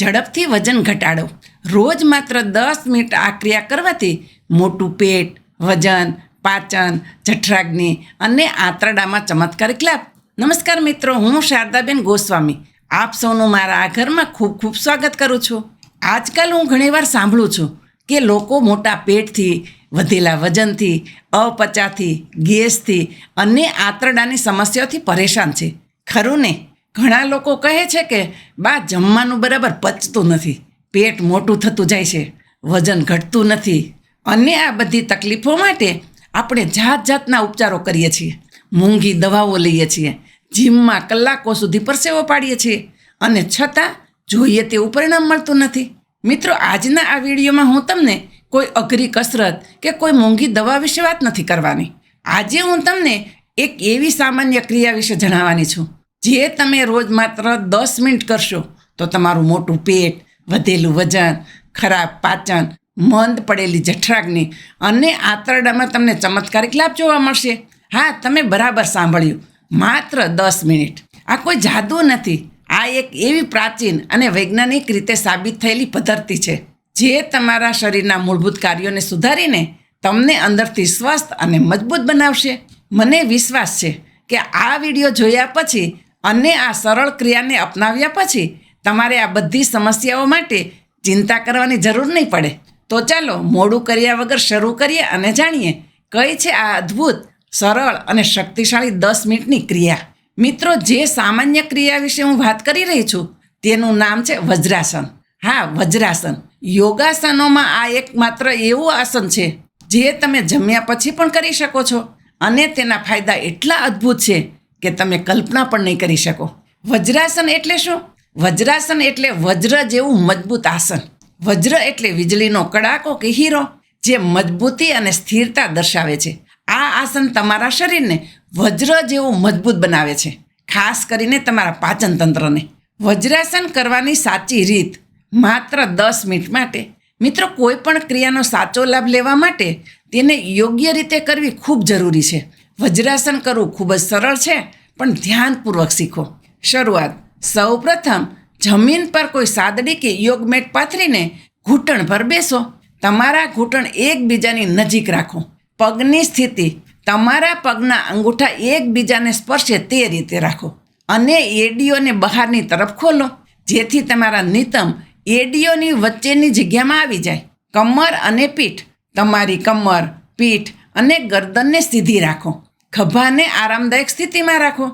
ઝડપથી વજન ઘટાડો. રોજ માત્ર દસ મિનિટ આ ક્રિયા કરવાથી મોટું પેટ, વજન, પાચન, જઠરાગ્નિ અને આંતરડામાં ચમત્કારિક લાભ. નમસ્કાર મિત્રો, હું શારદાબેન ગોસ્વામી. આપ સૌનું મારા આ ઘરમાં ખૂબ ખૂબ સ્વાગત કરું છું. આજકાલ હું ઘણીવાર સાંભળું છું કે લોકો મોટા પેટથી, વધેલા વજનથી અપચાથી ગેસથી અને આંતરડાની સમસ્યાઓથી પરેશાન છે. ખરું ને? ઘણા લોકો કહે છે કે, બા, જમવાનું બરાબર પચતું નથી. પેટ મોટું થતું જાય છે. વજન ઘટતું નથી. અને આ બધી તકલીફો માટે આપણે જાત જાતના ઉપચારો કરીએ છીએ. મોંઘી દવાઓ લઈએ છીએ. જીમમાં કલાકો સુધી પરસેવો પાડીએ છીએ. અને છતાં જોઈએ તેવું પરિણામ મળતું નથી. મિત્રો, આજના આ વિડીયોમાં હું તમને કોઈ અઘરી કસરત કે કોઈ મોંઘી દવા વિશે વાત નથી કરવાની. આજે હું તમને એક એવી સામાન્ય ક્રિયા વિશે જણાવવાની છું. જે તમે રોજ માત્ર દસ મિનિટ કરશો, તો તમારું મોટું પેટ, વધેલું વજન, ખરાબ પાચન, મંદ પડેલી જઠરાગ્નિ અને આંતરડામાં તમને ચમત્કારિક લાભ જોવા મળશે. હા, તમે બરાબર સાંભળ્યું. માત્ર દસ મિનિટ. આ કોઈ જાદુ નથી. આ એક એવી પ્રાચીન અને વૈજ્ઞાનિક રીતે સાબિત થયેલી પદ્ધતિ છે, જે તમારા શરીરના મૂળભૂત કાર્યોને સુધારીને તમને અંદરથી સ્વસ્થ અને મજબૂત બનાવશે. મને વિશ્વાસ છે કે આ વીડિયો જોયા પછી અને આ સરળ ક્રિયાને અપનાવ્યા પછી તમારે આ બધી સમસ્યાઓ માટે ચિંતા કરવાની જરૂર નહીં પડે. તો ચાલો મોડું કર્યા વગર શરૂ કરીએ અને જાણીએ કઈ છે આ અદ્ભુત, સરળ અને શક્તિશાળી દસ મિનિટની ક્રિયા. મિત્રો, જે સામાન્ય ક્રિયા વિશે હું વાત કરી રહી છું, તેનું નામ છે વજ્રાસન. હા, વજ્રાસન. યોગાસનોમાં આ એક માત્ર એવું આસન છે, જે તમે જમ્યા પછી પણ કરી શકો છો. અને તેના ફાયદા એટલા અદ્ભુત છે કે તમે કલ્પના પણ નહીં કરી શકો. વજ્રાસન એટલે શું? વજ્રાસન એટલે વજ્ર જેવું મજબૂત આસન. વજ્ર એટલે વીજળીનો કડાકો કે હીરો જે મજબૂતી અને સ્થિરતા દર્શાવે છે. આ આસન તમારા શરીરને વજ્ર જેવું મજબૂત બનાવે છે. ખાસ કરીને તમારા પાચન તંત્રને. વજ્રાસન કરવાની સાચી રીત માત્ર દસ મિનિટ માટે. મિત્રો, કોઈ પણ ક્રિયાનો સાચો લાભ લેવા માટે તેને યોગ્ય રીતે કરવી ખૂબ જરૂરી છે. વજ્રાસન કરવું ખૂબ જ સરળ છે, પણ ધ્યાનપૂર્વક શીખો. શરૂઆત, સૌપ્રથમ જમીન પર કોઈ સાદડી કે યોગ મેટ પાથરીને ઘૂંટણ પર બેસો. તમારા ઘૂંટણ એકબીજાની નજીક રાખો. પગની સ્થિતિ, તમારા પગના અંગૂઠા એકબીજાને સ્પર્શે તે રીતે રાખો. અને એડીઓને બહારની તરફ ખોલો, જેથી તમારા નિતમ એડીઓની વચ્ચેની જગ્યામાં આવી જાય. કમર અને પીઠ, તમારી કમર, પીઠ અને ગરદનને સીધી રાખો. ખભાને આરામદાયક સ્થિતિમાં રાખો.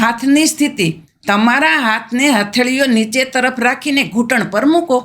હાથની સ્થિતિ. તમારા હાથને હથેળીઓ નીચે તરફ રાખીને ઘૂંટણ પર મૂકો.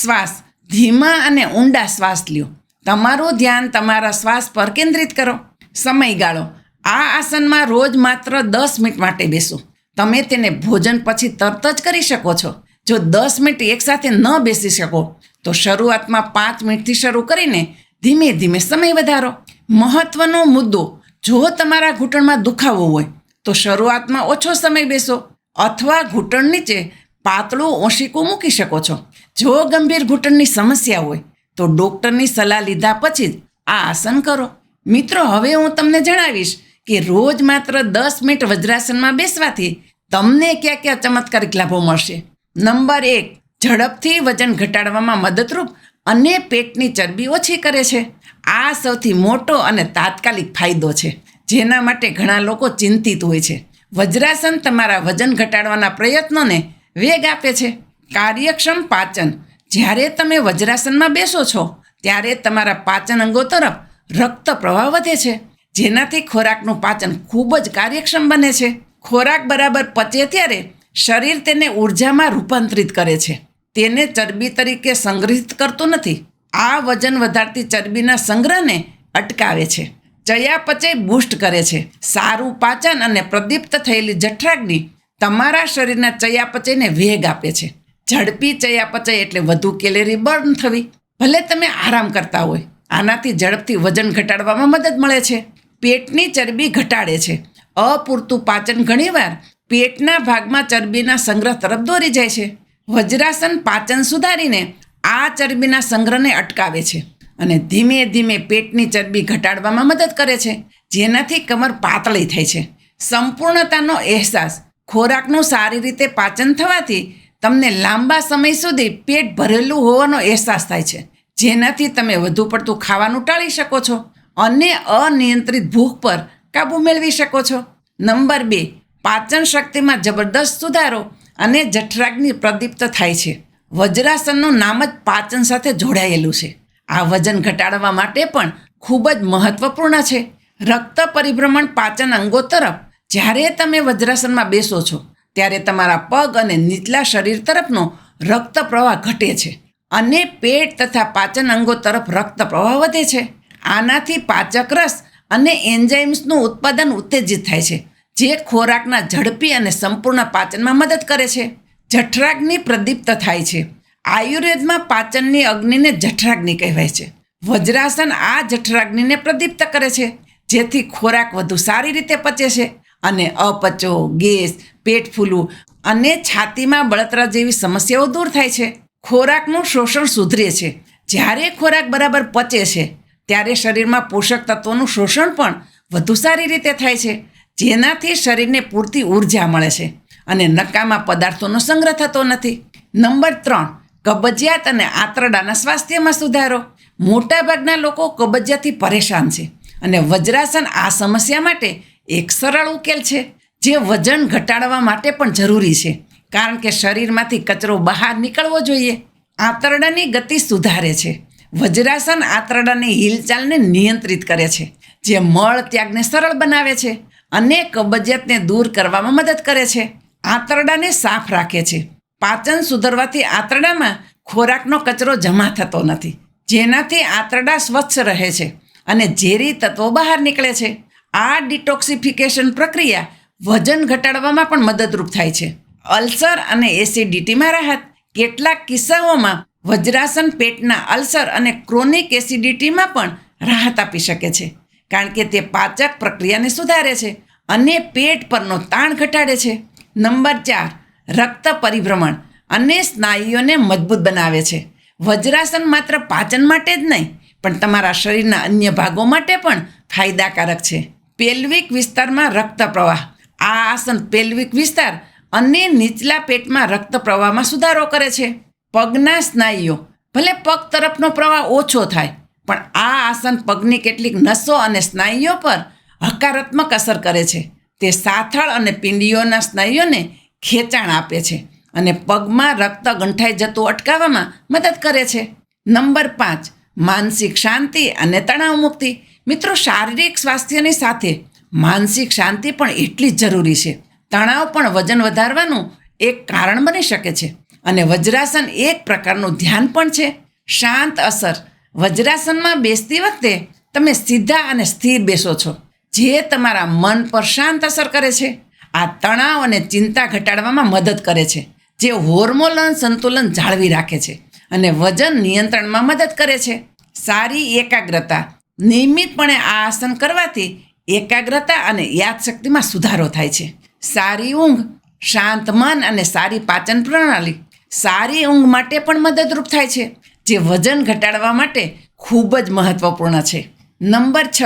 શ્વાસ. ધીમા અને ઊંડા શ્વાસ લ્યો. તમારું ધ્યાન તમારા શ્વાસ પર કેન્દ્રિત કરો. સમયગાળો આ આસનમાં રોજ માત્ર દસ મિનિટ માટે બેસો. તમે તેને ભોજન પછી તરત જ કરી શકો છો. જો દસ મિનિટ એકસાથે ન બેસી શકો, તો શરૂઆતમાં પાંચ મિનિટથી શરૂ કરીને ધીમે ધીમે સમય વધારો. મહત્વનો મુદ્દો જો તમારા ઘૂંટણમાં દુખાવો હોય, તો શરૂઆતમાં ઓછો સમય બેસો અથવા ઘૂંટણ નીચે પાતળું ઓશિકું મૂકી શકો છો. જો ગંભીર ઘૂંટણની સમસ્યા હોય, તો ડૉક્ટરની સલાહ લીધા પછી જ આ આસન કરો. મિત્રો, હવે હું તમને જણાવીશ કે રોજ માત્ર દસ મિનિટ વજ્રાસનમાં બેસવાથી તમને ક્યાં ક્યાં ચમત્કારિક લાભો મળશે. નંબર એક, ઝડપથી વજન ઘટાડવામાં મદદરૂપ અને પેટની ચરબી ઓછી કરે છે. આ સૌથી મોટો અને તાત્કાલિક ફાયદો છે, જેના માટે ઘણા લોકો ચિંતિત હોય છે. વજ્રાસન તમારા વજન ઘટાડવાના પ્રયત્નોને વેગ આપે છે. કાર્યક્ષમ પાચન. જ્યારે તમે વજ્રાસનમાં બેસો છો, ત્યારે તમારા પાચન અંગો તરફ રક્ત પ્રવાહ વધે છે, જેનાથી ખોરાકનું પાચન ખૂબ જ કાર્યક્ષમ બને છે. ખોરાક બરાબર પચે ત્યારે શરીર તેને ઉર્જામાં રૂપાંતરિત કરે છે. તેને ચરબી તરીકે સંગ્રહિત કરતું નથી. આ વજન વધારતી ચરબીના સંગ્રહને અટકાવે છે. ચયાપચય બૂસ્ટ કરે છે. સારું પાચન અને પ્રદીપ્ત થયેલી જઠરાગ્નિ તમારા શરીરના ચયાપચયને વેગ આપે છે. ઝડપી ચયાપચય એટલે વધુ કેલેરી બર્ન થવી. ભલે તમે આરામ કરતા હોય, આનાથી ઝડપથી વજન ઘટાડવામાં મદદ મળે છે. પેટની ચરબી ઘટાડે છે. અપૂરતું પાચન ઘણીવાર પેટના ભાગમાં ચરબીના સંગ્રહ તરફ દોરી જાય છે. વજ્રાસન પાચન સુધારીને આ ચરબીના સંગ્રહને અટકાવે છે અને ધીમે ધીમે પેટની ચરબી ઘટાડવામાં મદદ કરે છે, જેનાથી કમર પાતળી થાય છે. સંપૂર્ણતાનો અહેસાસ ખોરાકનું સારી રીતે પાચન થવાથી તમને લાંબા સમય સુધી પેટ ભરેલું હોવાનો અહેસાસ થાય છે, જેનાથી તમે વધુ પડતું ખાવાનું ટાળી શકો છો અને અનિયંત્રિત ભૂખ પર કાબૂ મેળવી શકો છો. નંબર બે, પાચન શક્તિમાં જબરદસ્ત સુધારો અને જઠરાગ્નિ પ્રદીપ્ત થાય છે. વજ્રાસનનું નામ જ પાચન સાથે જોડાયેલું છે. આ વજન ઘટાડવા માટે પણ ખૂબ જ મહત્વપૂર્ણ છે. રક્ત પરિભ્રમણ પાચન અંગો તરફ જ્યારે તમે વજ્રાસનમાં બેસો છો, ત્યારે તમારા પગ અને નીચલા શરીર તરફનો રક્ત પ્રવાહ ઘટે છે અને પેટ તથા પાચન અંગો તરફ રક્ત પ્રવાહ વધે છે. આનાથી પાચક રસ અને એન્ઝાઇમ્સનું ઉત્પાદન ઉત્તેજિત થાય છે, જે ખોરાકના ઝડપી અને સંપૂર્ણ પાચનમાં મદદ કરે છે. જઠરાગ્નિ પ્રદીપ્ત થાય છે. આયુર્વેદમાં પાચનની અગ્નિને જઠરાગ્નિ કહેવાય છે. વજ્રાસન આ જઠરાગ્નિને પ્રદીપ્ત કરે છે. જેથી ખોરાક વધુ સારી રીતે પચે છે અને અપચો, ગેસ, પેટ ફૂલવું અને છાતીમાં બળતરા જેવી સમસ્યાઓ દૂર થાય છે. ખોરાકનું શોષણ સુધરે છે. જ્યારે ખોરાક બરાબર પચે છે, ત્યારે શરીરમાં પોષક તત્વોનું શોષણ પણ વધુ સારી રીતે થાય છે. જેનાથી શરીરને પૂરતી ઊર્જા મળે છે. અને નકામા પદાર્થોનો સંગ્રહ થતો નથી. નંબર ત્રણ, કબજિયાત અને આંતરડાના સ્વાસ્થ્યમાં સુધારો. મોટાભાગના લોકો કબજિયાતથી પરેશાન છે અને વજ્રાસન આ સમસ્યા માટે એક સરળ ઉકેલ છે, જે વજન ઘટાડવા માટે પણ જરૂરી છે. કારણ કે શરીરમાંથી કચરો બહાર નીકળવો જોઈએ. આંતરડાની ગતિ સુધારે છે. વજ્રાસન આંતરડાની હિલચાલને નિયંત્રિત કરે છે, જે મળ ત્યાગને સરળ બનાવે છે અને કબજિયાતને દૂર કરવામાં મદદ કરે છે. આંતરડાને સાફ રાખે છે. પાચન સુધરવાથી આંતરડામાં ખોરાકનો કચરો જમા થતો નથી. જેનાથી આંતરડા સ્વચ્છ રહે છે અને ઝેરી તત્વો બહાર નીકળે છે. આ ડિટોક્સિફિકેશન પ્રક્રિયા વજન ઘટાડવામાં પણ મદદરૂપ થાય છે. અલ્સર અને એસિડિટીમાં રાહત. કેટલાક કિસ્સાઓમાં વજ્રાસન પેટના અલ્સર અને ક્રોનિક એસિડિટીમાં પણ રાહત આપી શકે છે. કારણ કે તે પાચક પ્રક્રિયાને સુધારે છે અને પેટ પરનો તાણ ઘટાડે છે. નંબર ચાર, રક્ત પરિભ્રમણ. અને સ્નાયુઓને મજબૂત બનાવે છે. વજ્રાસન માત્ર પાચન માટે જ નહીં, પણ તમારા શરીરના અન્ય ભાગો માટે પણ ફાયદાકારક છે. પેલ્વિક વિસ્તારમાં રક્ત પ્રવાહ. આ આસન પેલ્વિક વિસ્તાર અને નીચલા પેટમાં રક્ત પ્રવાહમાં સુધારો કરે છે. પગના સ્નાયુઓ. ભલે પગ તરફનો પ્રવાહ ઓછો થાય, પણ આ આસન પગની કેટલીક નસો અને સ્નાયુઓ પર હકારાત્મક અસર કરે છે. તે સાથળ અને પિંડીઓના સ્નાયુઓને ખેંચાણ આપે છે અને પગમાં રક્ત ગંઠાઈ જતું અટકાવવામાં મદદ કરે છે. નંબર પાંચ, માનસિક શાંતિ અને તણાવ મુક્તિ. મિત્રો, શારીરિક સ્વાસ્થ્યની સાથે માનસિક શાંતિ પણ એટલી જ જરૂરી છે. તણાવ પણ વજન વધારવાનું એક કારણ બની શકે છે અને વજ્રાસન એક પ્રકારનું ધ્યાન પણ છે. શાંત અસર. વજ્રાસનમાં બેસતી વખતે તમે સીધા અને સ્થિર બેસો છો. જે તમારા મન પર શાંત અસર કરે છે, આ તણાવ અને ચિંતા ઘટાડવામાં મદદ કરે છે, જે હોર્મોન સંતુલન જાળવી રાખે છે અને વજન નિયંત્રણમાં મદદ કરે છે. સારી એકાગ્રતા, નિયમિતપણે આ આસન કરવાથી એકાગ્રતા અને યાદશક્તિમાં સુધારો થાય છે. સારી ઊંઘ, શાંત મન અને સારી પાચન પ્રણાલી સારી ઊંઘ માટે પણ મદદરૂપ થાય છે, જે વજન ઘટાડવા માટે ખૂબ જ મહત્વપૂર્ણ છે. નંબર છ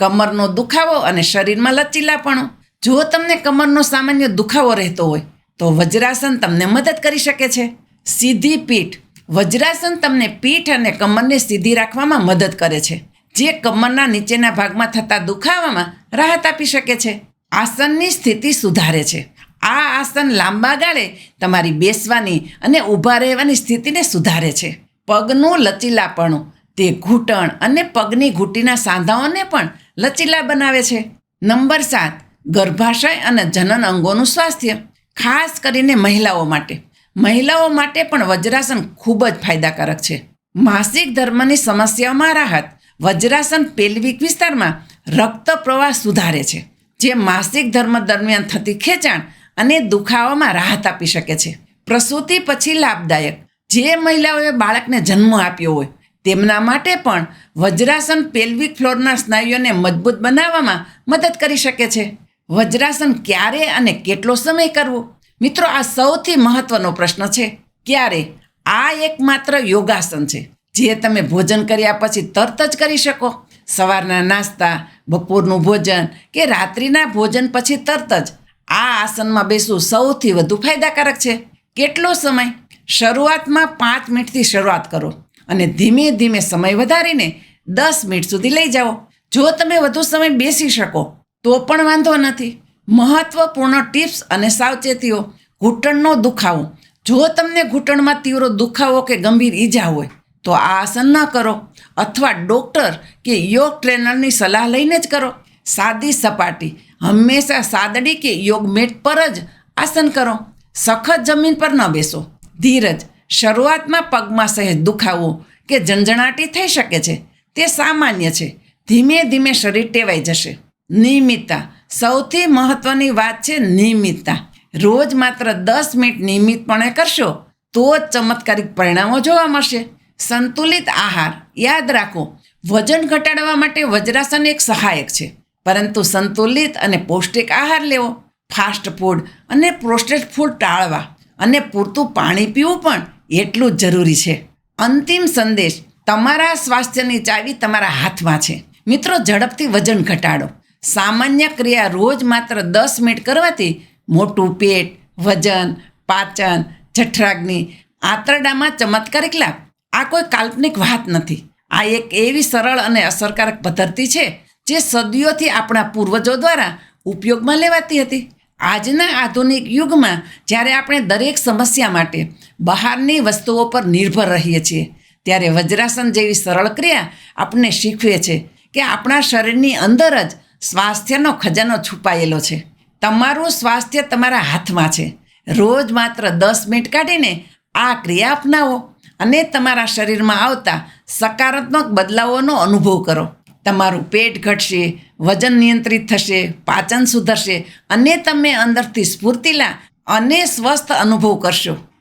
કમરનો દુખાવો અને શરીરમાં લચીલાપણું. જો તમને કમરનો સામાન્ય દુખાવો રહેતો હોય, તો વજ્રાસન તમને મદદ કરી શકે છે. સીધી પીઠ. વજ્રાસન તમને પીઠ અને કમરને સીધી રાખવામાં મદદ કરે છે. જે કમરના નીચેના ભાગમાં થતા દુખાવામાં રાહત આપી શકે છે. આસનની સ્થિતિ સુધારે છે. આ આસન લાંબા ગાળે તમારી બેસવાની અને ઊભા રહેવાની સ્થિતિને સુધારે છે. પગનું લચીલાપણું. તે ઘૂંટણ અને પગની ઘૂંટીના સાંધાઓને પણ લચીલા બનાવે છે. નંબર સાત, ગર્ભાશય અને જનન અંગોનું સ્વાસ્થ્ય, ખાસ કરીને મહિલાઓ માટે. મહિલાઓ માટે પણ વજ્રાસન ખૂબ જ ફાયદાકારક છે. માસિક ધર્મની સમસ્યાઓમાં રાહત, વજ્રાસન પેલ્વિક વિસ્તારમાં રક્ત પ્રવાહ સુધારે છે, જે માસિક ધર્મ દરમિયાન થતી ખેંચાણ અને દુખાવામાં રાહત આપી શકે છે. પ્રસૂતિ પછી લાભદાયક, જે મહિલાઓએ બાળકને જન્મ આપ્યો હોય તેમના માટે પણ વજ્રાસન પેલ્વિક ફ્લોરના સ્નાયુઓને મજબૂત બનાવવામાં મદદ કરી શકે છે. વજ્રાસન ક્યારે અને કેટલો સમય કરવો? મિત્રો, આ સૌથી મહત્વનો પ્રશ્ન છે. ક્યારે? આ એકમાત્ર યોગાસન છે. જે તમે ભોજન કર્યા પછી તરત જ કરી શકો. સવારના નાસ્તા, બપોરનું ભોજન કે રાત્રિના ભોજન પછી તરત જ. આ આસનમાં બેસવું સૌથી વધુ ફાયદાકારક છે. કેટલો સમય? શરૂઆતમાં પાંચ મિનિટથી શરૂઆત કરો. અને ધીમે ધીમે સમય વધારીને દસ મિનિટ સુધી લઈ જાઓ. જો તમે વધુ સમય બેસી શકો, તો પણ વાંધો નથી. મહત્વપૂર્ણ ટિપ્સ અને સાવચેતીઓ ઘૂંટણનો દુખાવો. જો તમને ઘૂંટણમાં તીવ્ર દુખાવો કે ગંભીર ઈજા હોય, તો આ આસન ન કરો અથવા ડૉક્ટર કે યોગ ટ્રેનરની સલાહ લઈને જ કરો. સાદી સપાટી, હંમેશા સાદડી કે યોગ મેટ પર જ આસન કરો. સખત જમીન પર ન બેસો. ધીરજ શરૂઆતમાં પગમાં સહેજ દુખાવો કે ઝંઝણાટી થઈ શકે છે. તે સામાન્ય છે. ધીમે ધીમે શરીર ટેવાઈ જશે. નિયમિતતા. સૌથી મહત્વની વાત છે નિયમિતતા. રોજ માત્ર દસ મિનિટ નિયમિતપણે કરશો તો જ ચમત્કારિક પરિણામો જોવા મળશે. સંતુલિત આહાર. યાદ રાખો, વજન ઘટાડવા માટે વજ્રાસન એક સહાયક છે. પરંતુ સંતુલિત અને પૌષ્ટિક આહાર લેવો, ફાસ્ટ ફૂડ અને પ્રોસ્ટેડ ફૂડ ટાળવા અને પૂરતું પાણી પીવું પણ એટલું જ જરૂરી છે. અંતિમ સંદેશ તમારા સ્વાસ્થ્યની ચાવી તમારા હાથમાં છે. મિત્રો, ઝડપથી વજન ઘટાડો. સામાન્ય ક્રિયા રોજ માત્ર દસ મિનિટ કરવાથી મોટું પેટ, વજન, પાચન, જઠરાગ્નિ, આંતરડામાં ચમત્કારિક લાભ. આ કોઈ કાલ્પનિક વાત નથી. આ એક એવી સરળ અને અસરકારક પદ્ધતિ છે જે સદીઓથી આપણા પૂર્વજો દ્વારા ઉપયોગમાં લેવાતી હતી. આજના આધુનિક યુગમાં જ્યારે આપણે દરેક સમસ્યા માટે બહારની વસ્તુઓ પર નિર્ભર રહીએ છીએ. ત્યારે વજ્રાસન જેવી સરળ ક્રિયા આપણને શીખવે છે કે આપણા શરીરની અંદર જ સ્વાસ્થ્યનો ખજાનો છુપાયેલો છે. તમારું સ્વાસ્થ્ય તમારા હાથમાં છે. રોજ માત્ર દસ મિનિટ કાઢીને આ ક્રિયા અપનાવો અને તમારા શરીરમાં આવતા સકારાત્મક બદલાવોનો અનુભવ કરો. તમારું પેટ ઘટશે, વજન નિયંત્રિત થશે, પાચન સુધરશે અને તમે અંદરથી સ્ફૂર્તિલા અને સ્વસ્થ અનુભવ કરશો.